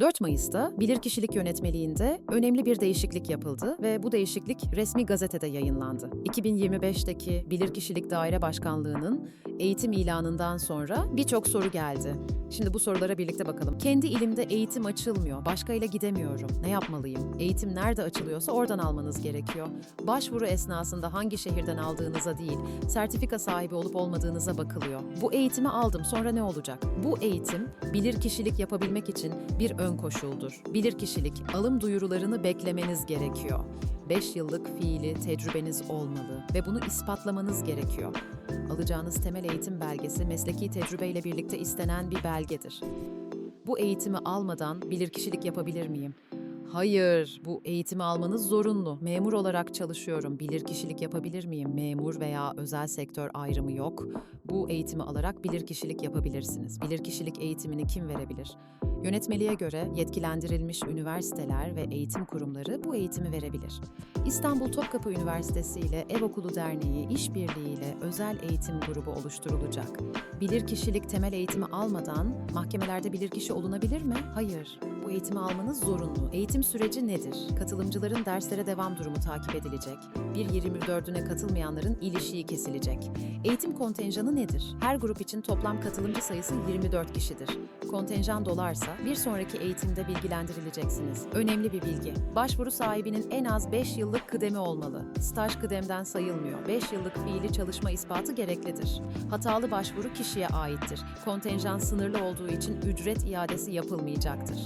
4 Mayıs'ta bilirkişilik yönetmeliğinde önemli bir değişiklik yapıldı ve bu değişiklik resmi gazetede yayınlandı. 2025'teki Bilirkişilik Daire Başkanlığı'nın eğitim ilanından sonra birçok soru geldi. Şimdi bu sorulara birlikte bakalım. Kendi ilimde eğitim açılmıyor, başkayla gidemiyorum. Ne yapmalıyım? Eğitim nerede açılıyorsa oradan almanız gerekiyor. Başvuru esnasında hangi şehirden aldığınıza değil, sertifika sahibi olup olmadığınıza bakılıyor. Bu eğitimi aldım, sonra ne olacak? Bu eğitim bilirkişilik yapabilmek için bir ön koşuldur. Bilirkişilik, alım duyurularını beklemeniz gerekiyor. 5 yıllık fiili tecrübeniz olmalı ve bunu ispatlamanız gerekiyor. Alacağınız temel eğitim belgesi mesleki tecrübeyle birlikte istenen bir belgedir. Bu eğitimi almadan bilirkişilik yapabilir miyim? Hayır, bu eğitimi almanız zorunlu. Memur olarak çalışıyorum. Bilirkişilik yapabilir miyim? Memur veya özel sektör ayrımı yok. Bu eğitimi alarak bilirkişilik yapabilirsiniz. Bilirkişilik eğitimini kim verebilir? Yönetmeliğe göre yetkilendirilmiş üniversiteler ve eğitim kurumları bu eğitimi verebilir. İstanbul Topkapı Üniversitesi ile Ev Okulu Derneği işbirliğiyle özel eğitim grubu oluşturulacak. Bilirkişilik temel eğitimi almadan mahkemelerde bilirkişi olunabilir mi? Hayır. Bu eğitimi almanız zorunlu. Eğitim süreci nedir? Katılımcıların derslere devam durumu takip edilecek. 1.24'üne katılmayanların ilişiği kesilecek. Eğitim kontenjanı nedir? Her grup için toplam katılımcı sayısı 24 kişidir. Kontenjan dolarsa bir sonraki eğitimde bilgilendirileceksiniz. Önemli bir bilgi. Başvuru sahibinin en az 5 yıllık kıdemi olmalı. Staj kıdemden sayılmıyor. 5 yıllık fiili çalışma ispatı gereklidir. Hatalı başvuru kişiye aittir. Kontenjan sınırlı olduğu için ücret iadesi yapılmayacaktır.